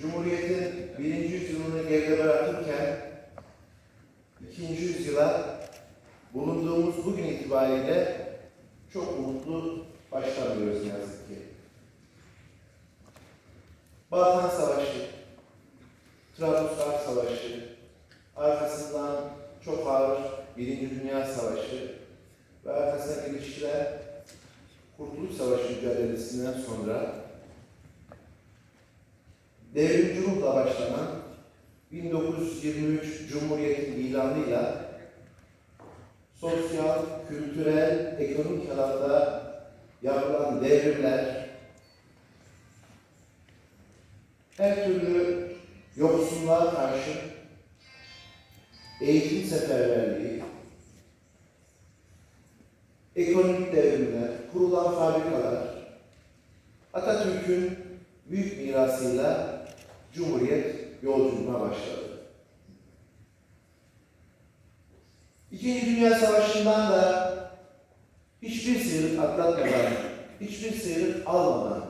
Cumhuriyet'in birinci yüzyılını geride bırakırken ikinci yüzyıla bulunduğumuz bugün itibariyle çok umutlu başlamıyoruz ne yazık ki. Balkan Savaşı, Trablusgar Savaşı, arkasından çok ağır Birinci Dünya Savaşı ve arkasına geliştiren Kurtuluş Savaşı mücadelesinden sonra devrimci ruhla başlanan 1923 Cumhuriyeti ilanıyla sosyal, kültürel, ekonomik alanda yapılan devrimler, her türlü yoksulluğa karşı eğitim seferberliği, ekonomik devrimler, kurulan fabrikalar, Atatürk'ün büyük mirasıyla Cumhuriyet yolculuğuna başladı. İkinci Dünya Savaşı'ndan da hiçbir sıyrık atlatmadan, hiçbir sıyrık almadan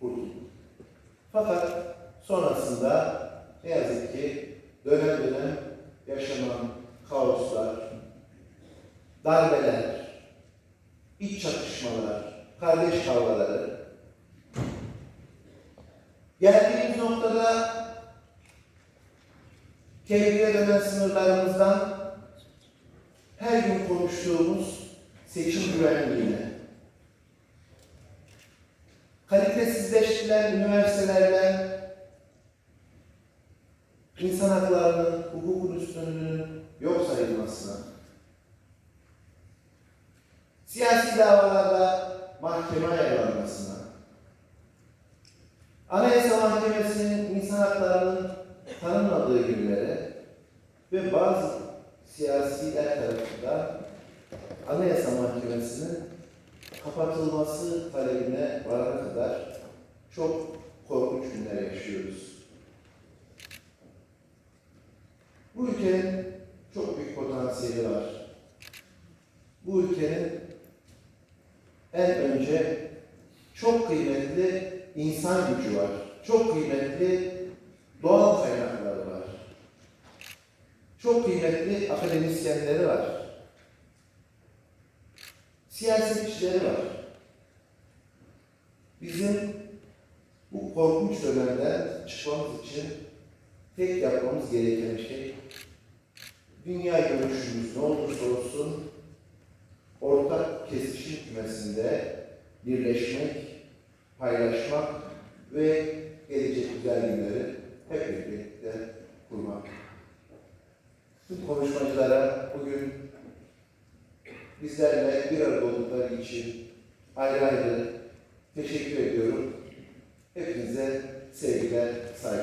kurtuldu. Fakat sonrasında ne yazık ki dönem dönem yaşanan kaoslar, darbeler, iç çatışmalar, kardeş kavgaları geldiğimiz noktada kendine dönen sınırlarımızdan her gün konuştuğumuz seçim güvenliğine, kalitesizleştirilen üniversitelerden insan haklarının, hukukun üstünlüğünün yok sayılmasına, siyasi davalarda mahkeme ayarlanmasına, Anayasa Mahkemesi'nin insan haklarının tanınmadığı günlere ve bazı siyasiler tarafından Anayasa Mahkemesi'nin kapatılması talebine varana kadar çok korkunç günler yaşıyoruz. Bu ülkenin çok büyük potansiyeli var. Bu ülkenin en önce çok kıymetli insan gücü var. Çok kıymetli doğal kaynakları var. Çok kıymetli akademisyenleri var. Siyasetçileri var. Bizim bu korkunç dönemden çıkmamız için tek yapmamız gereken şey dünya görüşümüz ne olursa olsun ortak kesişim kümesinde birleşmek, paylaşmak ve gelecek güzel günleri hep birlikte kurmak. Tüm konuşmacılara bugün bizlerle bir arada oldukları için ayrı ayrı teşekkür ediyorum. Hepinize sevgiler, saygılar.